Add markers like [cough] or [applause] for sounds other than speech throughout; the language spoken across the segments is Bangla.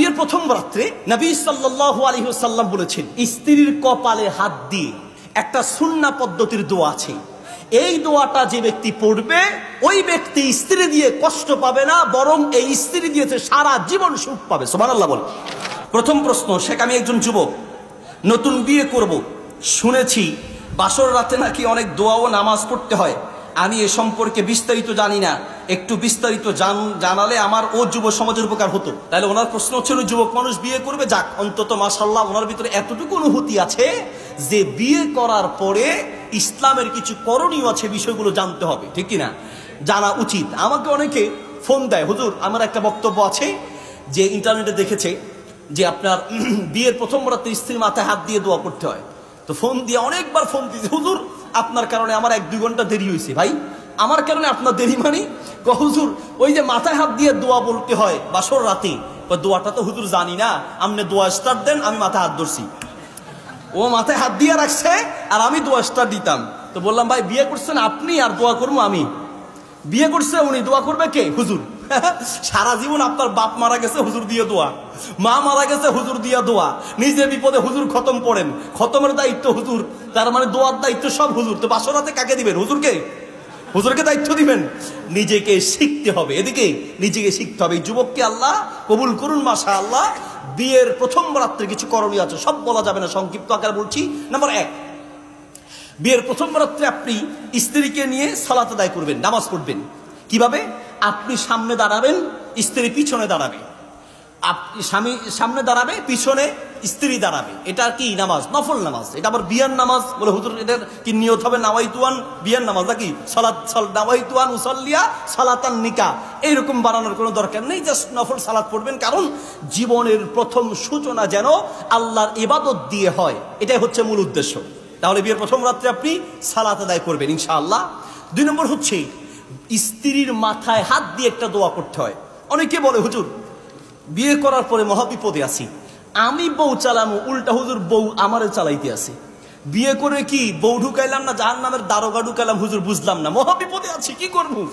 বিয়ের প্রথম রাত্রে নবী সাল্লাল্লাহু আলাইহি সাল্লাম বলেছেন, স্ত্রীর কপালে হাত দিয়ে একটা সুন্না পদ্ধতির দোয়া আছে। এই দোয়াটা যে ব্যক্তি পড়বে, ওই ব্যক্তি স্ত্রী দিয়ে কষ্ট পাবে না, বরং এই স্ত্রী দিয়েছে সারা জীবন সুখ পাবে। সুবহানাল্লাহ বল প্রথম প্রশ্ন শেখ আমি একজন যুবক, নতুন বিয়ে করব, শুনেছি বাসর রাতে নাকি অনেক দোয়া ও নামাজ পড়তে হয়। আমি এ সম্পর্কে বিস্তারিত জানি না। একটু বিস্তারিত জান- জানালে আমার ও যুব সমাজের উপকার হতো। তাহলে ওনার প্রশ্ন ছিল যুবক মানুষ বিয়ে করবে? যাক, অন্তত মাসাল্লাহ ওনার ভিতরে এতটুকু অনুভূতি আছে যে, বিয়ে করার পরে ইসলামের কিছু করণীয় আছে, বিষয়গুলো জানতে হবে। ঠিক কি না জানা উচিত। আমাকে অনেকে ফোন দেয়, হুজুর, আমার একটা বক্তব্য আছে যে ইন্টারনেটে দেখেছে যে আপনার [clears throat] বিয়ের প্রথম রাতে স্ত্রীর মাথায় হাত দিয়ে দোয়া করতে হয়। তো ফোন দিয়ে অনেকবার ফোন দিয়েছে, হুজুর আপনার কারণে আমার এক দুই ঘণ্টা দেরি হয়েছে। ভাই, আমার কারণে আপনার দেরি মানে হুজুর, ওই যে মাথায় হাত দিয়ে দোয়া বলতে হয় বাসর রাতে। দোয়াটা তো হুজুর জানি না আপনি দোয়া স্টার্ট দেন, আমি মাথায় হাত ধরছি। ও মাথায় হাত দিয়ে রাখছে, আর আমি দোয়া স্টার্ট দিতাম। তো বললাম, ভাই, বিয়ে করছেন আপনি, আর দোয়া করব আমি? বিয়ে করছে, উনি দোয়া করবে কে? হুজুর। [laughs] সারা জীবন আপনার বাপ মারা গেছে, হুজুর দিয়ে দোয়া। মা মারা গেছে, হুজুর দিয়া দোয়া। নিজে বিপদে হুজুর খতম পড়েন খতমের দায়িত্ব হুজুর। তার মানে দোয়ার দায়িত্ব সব হুজুর। তো বাসরাতে কাকে দিবেন? হুজুরকে? হুজুরকে দায়িত্ব দিবেন। নিজেকে শিখতে হবে। এদিকে নিজেকে শিখতে হবে। যুবককে আল্লাহ কবুল করুন মাসা আল্লাহ বিয়ের প্রথম রাত্রে কিছু করণীয় আছে। সব বলা যাবে না, সংক্ষিপ্ত আকার বলছি। নাম্বার এক, বিয়ের প্রথম রাত্রে আপনি স্ত্রীকে নিয়ে সালাত আদায় করবেন, নামাজ পড়বেন। কীভাবে? আপনি সামনে দাঁড়াবেন, স্ত্রী পিছনে দাঁড়াবে। স্বামী সামনে দাঁড়াবে, পিছনে স্ত্রী দাঁড়াবে। এটা কি নামাজ? নফল নামাজ। এটা আবার বিয়ার নামাজ বলে হুজুর এটার কি নিয়ত হবে? নাওয়াইতুয়ান বিয়ার নামাজ নাকি? সালাত সাল নাওয়াইতুয়ান উসল্লিয়া সালাতান নিকা। এইরকম বানানোর কোনো দরকার নেই, জাস্ট নফল সালাত পড়বেন। কারণ জীবনের প্রথম সূচনা যেন আল্লাহর ইবাদত দিয়ে হয়, এটাই হচ্ছে মূল উদ্দেশ্য। তাহলে বিয়ের প্রথম রাত্রে আপনি সালাত আদায় করবেন, ইনশাআল্লাহ। দুই নম্বর হচ্ছে স্ত্রীর মাথায় হাত দিয়ে একটা দোয়া করতে হয়। অনেকে বলে, হুজুর, বিয়ে করার পরে মহাবিপদে আছি। আমি বউ চালামু, উল্টা হুজুর বউ আমারে চালাইতে আছে। বিয়ে করে কি বউ ঢুকাইলাম না জাহান নামের দারোগা ঢুকাইলাম, হুজুর বুঝলাম না। মহাবিপদে আছি, কি করব?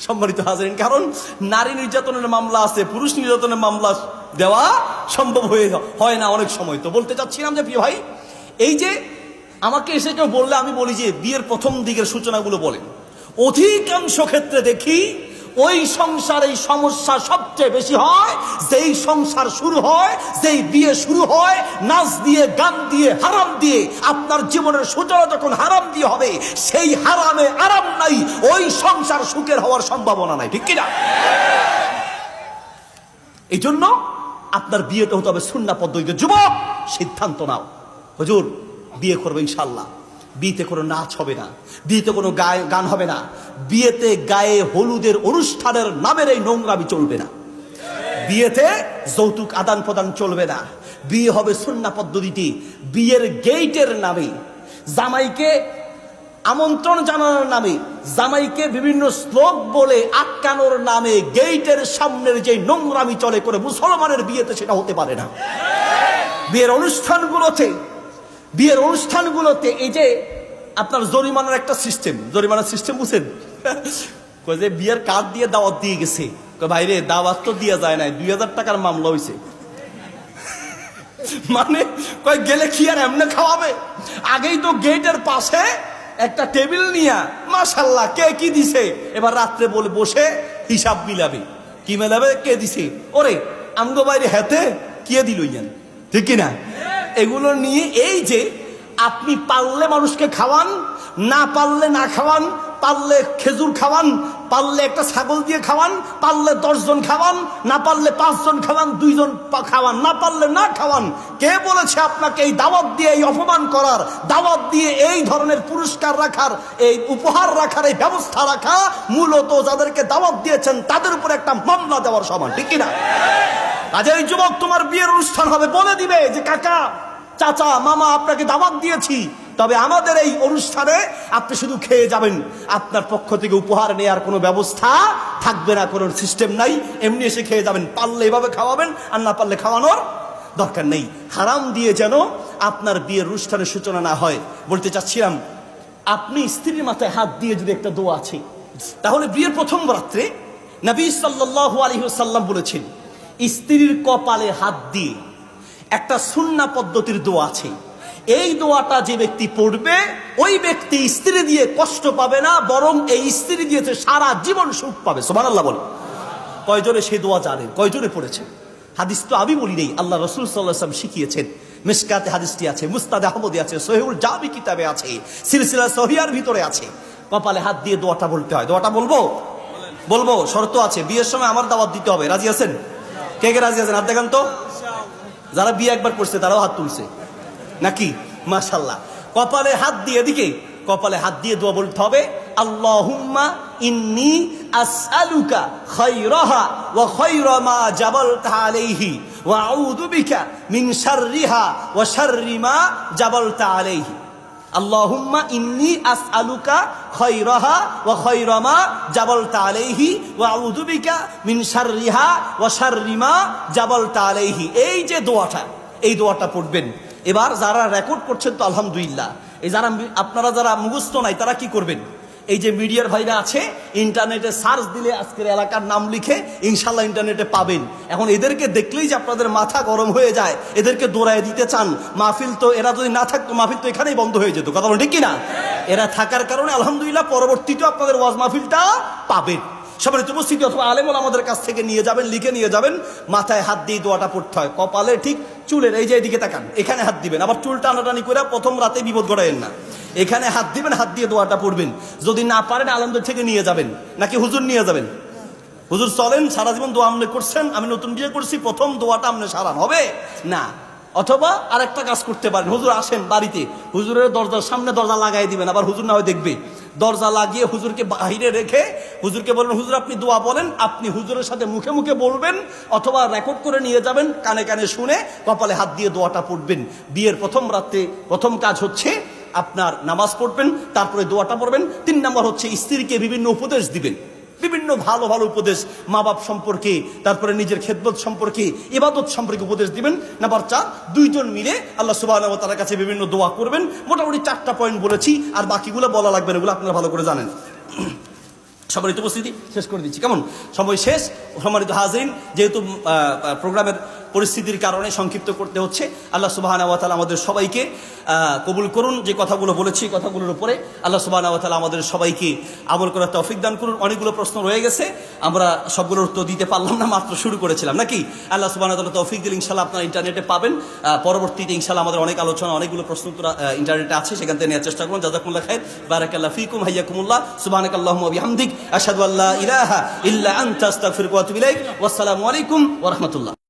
সম্মানিত হাজারিন, কারণ নারী নির্যাতনের মামলা আছে, পুরুষ নির্যাতনের মামলা দেওয়া সম্ভব হয়ে হয় না অনেক সময়। তো বলতে চাচ্ছিলাম যে, প্রিয় ভাই, এই যে আমাকে এসে কেউ বললে আমি বলি যে, বিয়ের প্রথম দিকের সূচনাগুলো বলেন। অধিকাংশ ক্ষেত্রে দেখি, ওই সংসার এই সমস্যা সবচেয়ে বেশি হয়, যেই সংসার শুরু হয়, যেই বিয়ে শুরু হয়, নাচ দিয়ে, গান দিয়ে, হারাম দিয়ে, আপনার জীবনের সূচনা যখন হারাম দিয়ে হবে, সেই হারামে আরাম নাই, ওই সংসার সুখের হওয়ার সম্ভাবনা নাই, ঠিক কিনা? এই জন্য আপনার বিয়েটা হতে হবে সুন্না পদ্ধতিতে। যুবক, সিদ্ধান্ত নাও। হুজুর, বিয়ে করবে ইনশাল্লাহ বিয়েতে কোনো নাচ হবে না, বিয়েতে কোনো গায়ে, গান হবে না, বিয়েতে গায়ে হলুদের অনুষ্ঠানের নামের এই নোংরামি চলবে না। বিয়েতে যৌতুক আদান প্রদান চলবে না। বিয়ে হবে সুন্না পদ্ধতিটি, বিয়ের গেইটের নামে, জামাইকে আমন্ত্রণ জানানোর নামে, জামাইকে বিভিন্ন শ্লোক বলে আটকানোর নামে গেইটের সামনের যে নোংরামি চলে করে মুসলমানের বিয়েতে সেটা হতে পারে না। বিয়ের অনুষ্ঠানগুলোতে বিয়ের অনুষ্ঠানগুলোতে এই যে আপনার জরিমানার একটা সিস্টেম জরিমানার সিস্টেম বুঝছেন? [laughs] কই যে বিয়ের কার্ড দিয়ে দাওয়াত দিয়ে গেছে। ভাইরে দাওয়াত তো দিয়া যায় নাই, দুই হাজার টাকার মামলা হয়েছে [laughs] মানে কই গেলে কি আর এমনি খাওয়াবে? আগেই তো গেটের পাশে একটা টেবিল নিয়া মাশাল্লাহ কে কি দিছে? এবার রাত্রে বলে বসে হিসাব মিলাবে। কি মেলাবে? কে দিছে? ওরে, আমগো বাইরে হেতে, কে দিল ঠিক কি না এগুলো নিয়ে এই যে আপনি পারলে মানুষকে খাওয়ান, না পারলে না খাওয়ান, পারলে খেজুর খাওয়ান, পারলে একটা ছাগল দিয়ে খাওয়ান, পারলে দশজন খাওয়ান, না পারলে পাঁচজন খাওয়ান, দুইজন খাওয়ান, না পারলে না খাওয়ান। কে বলেছে আপনাকে এই দাওয়াত দিয়ে এই অপমান করার? দাওয়াত দিয়ে এই ধরনের পুরস্কার রাখার, এই উপহার রাখার, এই ব্যবস্থা রাখা মূলত যাদেরকে দাওয়াত দিয়েছেন, তাদের উপর একটা মামলা দেওয়ার সমান, ঠিক কিনা? আজ এই যুবক, তোমার বিয়ের অনুষ্ঠান হবে। বলে দিবে যে, কাকা, চাচা, মামা, আপনাকে দাওয়াত দিয়েছি। তবে আমাদের এই অনুষ্ঠানে আপনি শুধু খেয়ে যাবেন। আপনার পক্ষ থেকে উপহার নেওয়ার কোনো ব্যবস্থা থাকবে না, কোনো সিস্টেম নাই। এমনি এসে খেয়ে যাবেন। পারলে এভাবে খাওয়াবেন, আর না পারলে খাওয়ানোর দরকার নেই। হারাম দিয়ে যেন আপনার বিয়ের অনুষ্ঠানের সূচনা না হয়। বলতে চাচ্ছিলাম, আপনি স্ত্রীর মাথায় হাত দিয়ে যদি একটা দোয়া আছে, তাহলে বিয়ের প্রথম রাত্রে নবী সাল্লাল্লাহু আলাইহি সাল্লাম বলেছেন স্ত্রীর কপালে হাত দিয়ে একটা সুন্না পদ্ধতির দোয়া আছে। এই দোয়াটা যে ব্যক্তি পড়বে, ওই ব্যক্তি স্ত্রী দিয়ে কষ্ট পাবে না, বরং এই স্ত্রী দিয়েছে সারা জীবন সুখ পাবে। সোমান আল্লাহ বলে কয়জনে সেই দোয়া জানেন কয়জনে পড়েছে? হাদিস তো আমি বলি নেই। আল্লাহ রসুল সাল্লাহাম শিখিয়েছেন। মিসকাতে হাদিসটি আছে, মুস্তাদ আহমদে আছে সোহেউল জাবি কিতাবে আছে, সিলসিলা সহিয়ার ভিতরে আছে। কপালে হাত দিয়ে দোয়াটা বলতে হয়। দোয়াটা বলব? বলব, শর্ত আছে। বিয়ের সময় আমার দাওয়াত দিতে হবে। রাজি আছেন? কে কে রাজি আছেন? হাত দেখান তো? যারা বিয়ে একবার করছে, তারাও হাত তুলছে। নাকি? মাশাল্লাহ কপালে হাত দিয়ে এদিকে, কপালে হাত দিয়ে দোয়া বলতে হবে, আল্লাহুম্মা ইন্নি আসআলুকা খায়রাহা ওয়া খায়রা মা জাবালতা আলাইহি ওয়া আউযু বিকা মিন শাররিহা ওয়া শাররি মা জাবালতা আলাইহি। আল্লাহুম্মা ইন্নি আস আলুকা খৈরহা ও খৈরমা জাবল তালেহি ও আউদুবিকা মিনসার রিহা ও সারিমা জাবল তালেহি এই যে দোয়াটা, এই দোয়াটা পড়বেন। এবার যারা রেকর্ড করছেন তো আলহামদুলিল্লাহ। এই যারা আপনারা যারা মুখস্থ নাই, তারা কি করবেন? এই যে মিডিয়ার ভাইরা আছে ইন্টারনেটে সার্চ দিলে আজকের এলাকার নাম লিখে ইনশাল্লাহ ইন্টারনেটে পাবেন। এখন এদেরকে দেখলেই যে আপনাদের মাথা গরম হয়ে যায়, এদেরকে দৌড়ায় দিতে চান, মাহফিল তো এরা যদি না থাকতো, মাহফিল তো এখানেই বন্ধ হয়ে যেত। কথা বলেন ঠিক কিনা? এরা থাকার কারণে আলহামদুলিল্লাহ পরবর্তীতে আপনাদের ওয়াজ মাহফিলটা পাবেন। সবাই উপস্থিতি অথবা আলেমল আমাদের কাছ থেকে নিয়ে যাবেন, লিখে নিয়ে যাবেন, মাথায় হাত দিয়ে দোয়াটা পড়তে হয়। কপালে ঠিক চুলের, এই যে এদিকে তাকান, এখানে হাত দিবেন, আবার চুল টানাটানি করে প্রথম রাতে বিপদ ঘটাইন না। এখানে হাত দিবেন, হাত দিয়ে দোয়াটা পড়বেন। যদি না পারেন, আলমদের থেকে নিয়ে যাবেন, নাকি হুজুর নিয়ে যাবেন? হুজুর চলেন, সারা জীবন দোয়া আমলে করছেন, আমি নতুন বিয়ে করছি, প্রথম দোয়াটা আমনে সারান, হবে? না। অথবা আরেকটা কাজ করতে পারেন, হুজুর আসেন বাড়িতে, হুজুরের দরজার সামনে দরজা লাগাই দিবেন, আবার হুজুর না হয় দেখবে। দরজা লাগিয়ে হুজুরকে বাহিরে রেখে, হুজুরকে বলবেন, হুজুর, আপনি দোয়া বলেন, আপনি হুজুরের সাথে মুখে মুখে বলবেন, অথবা রেকর্ড করে নিয়ে যাবেন, কানে কানে শুনে কপালে হাত দিয়ে দোয়াটা পড়বেন। বিয়ের প্রথম রাত্রে প্রথম কাজ হচ্ছে আপনার নামাজ পড়বেন, তারপরে দোয়াটা পড়বেন। তিন নম্বর হচ্ছে স্ত্রীকে বিভিন্ন উপদেশ দিবেন। বিভিন্ন ভালো ভালো উপদেশ মা বাপ সম্পর্কে, তারপরে নিজের খেদমত সম্পর্কে, ইবাদত সম্পর্কে উপদেশ দিবেন। নাম্বার চার, দুইজন মিলে আল্লাহ সুবাহ তার কাছে বিভিন্ন দোয়া করবেন। মোটামুটি চারটা পয়েন্ট বলেছি, আর বাকিগুলো বলা লাগবে না, এগুলো আপনারা ভালো করে জানেন। সম্মানিত উপস্থিতি, শেষ করে দিচ্ছি। কেমন? সময় শেষ, সম্মানিত হাজরিন, যেহেতু প্রোগ্রামের পরিস্থিতির কারণে সংক্ষিপ্ত করতে হচ্ছে। আল্লাহ সুবাহ আমাদের সবাইকে কবুল করুন। যে কথাগুলো বলেছি কথাগুলোর উপরে আল্লাহ সুবাহ আমাদের সবাইকে আমল করার তৌফিক দান করুন। অনেকগুলো প্রশ্ন রয়ে গেছে। আমরা সবগুলোর উত্তর দিতে পারলাম না, মাত্র শুরু করেছিলাম। নাকি? আল্লাহ সুবাহ তৌফিক দিল ইনশাল্লাহ আপনারা ইন্টারনেটে পাবেন। পরবর্তীতে ইনশাল্লাহ আমাদের অনেক আলোচনা, অনেকগুলো প্রশ্ন ইন্টারনেটে আছে। সেখান থেকে নেওয়ার চেষ্টা করুন। জাজাকুল্লাহ খায়ের বারাকাল্লাহ ফিকুম। হাইয়াকুমুল্লাহ। সুবহানাকাল্লাহুম্মা ওয়া বিহামদিক। আল্লা ইলাহা ইল্লা আনতা। আস্তাগফিরুকা ওয়া আতুবু ইলাইক। ওয়াসসালামু আলাইকুম ওয়া রাহমাতুল্লাহ।